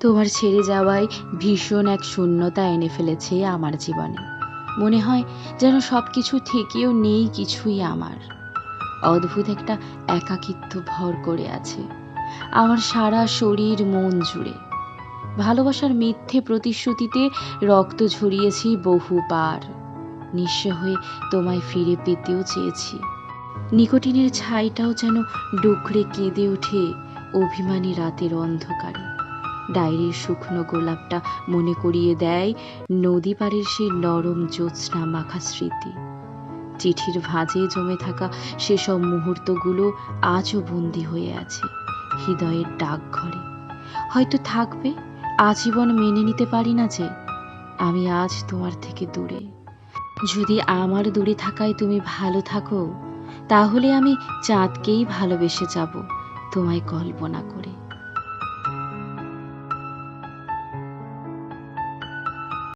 তোমার ছেড়ে যাওয়ায় ভীষণ এক শূন্যতা এনে ফেলেছে আমার জীবনে। মনে হয় যেন সব কিছু থেকেও নেই কিছুই আমার। অদ্ভুত একটা একাকিত্ব ভর করে আছে। আমার সারা শরীর মন জুড়ে। ভালোবাসার মিথ্যে প্রতিশ্রুতিতে রক্ত ঝরিয়েছি বহুবার নিঃস্ব হয়ে তোমায় ফিরে পেতেও চেয়েছি। নিকোটিনের ছাইটাও যেন ডুকরে কেঁদে ওঠে অভিমানী রাতের অন্ধকারে। ডায়েরির শুকনো গোলাপটা মনে করিয়ে দেয় নদী পাড়ের সেই নরম জ্যোৎস্না মাখা স্মৃতি। চিঠির ভাঁজে জমে থাকা সেসব মুহূর্তগুলো আজও বন্দি হয়ে আছে হৃদয়ের ডাকঘরে। হয়তো থাকবে, আজীবন মেনে নিতে পারি না যে আমি আজ তোমার থেকে দূরে। যদি আমার দূরে থাকায় তুমি ভালো থাকো, তাহলে আমি চাঁদকেই ভালোবেসে যাব তোমায় কল্পনা করে।